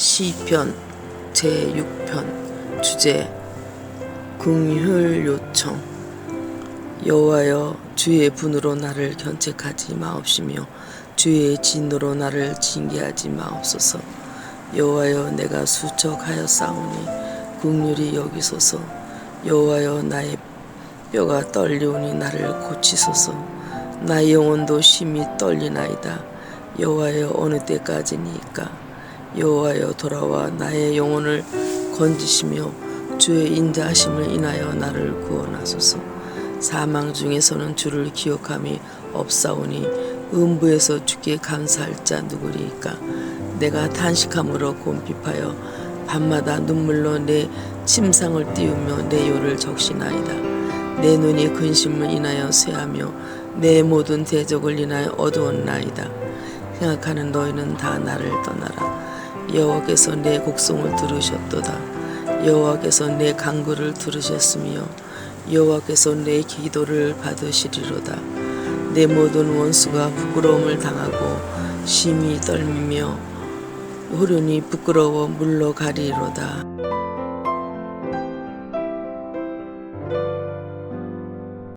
시편 제6편 주제 궁휼 요청. 여호와여 주의 분으로 나를 견책하지 마옵시며 주의 진노로 나를 징계하지 마옵소서. 여호와여 내가 수척하여 싸우니 궁휼히 여기소서. 여호와여 나의 뼈가 떨리오니 나를 고치소서. 나의 영혼도 심히 떨리나이다. 여호와여 어느 때까지니까 여호와여 돌아와 나의 영혼을 건지시며 주의 인자하심을 인하여 나를 구원하소서. 사망 중에서는 주를 기억함이 없사오니 음부에서 주께 감사할 자 누구리이까? 내가 탄식함으로 곰핍하여 밤마다 눈물로 내 침상을 띄우며 내 요를 적시나이다. 내 눈이 근심을 인하여 쇠하며 내 모든 대적을 인하여 어두웠나이다. 생각하는 너희는 다 나를 떠나라 여호와께서 내 곡성을 들으셨도다. 여호와께서 내 간구를 들으셨으며 여호와께서 내 기도를 받으시리로다. 내 모든 원수가 부끄러움을 당하고 심히 떨며 호련히 부끄러워 물러가리로다.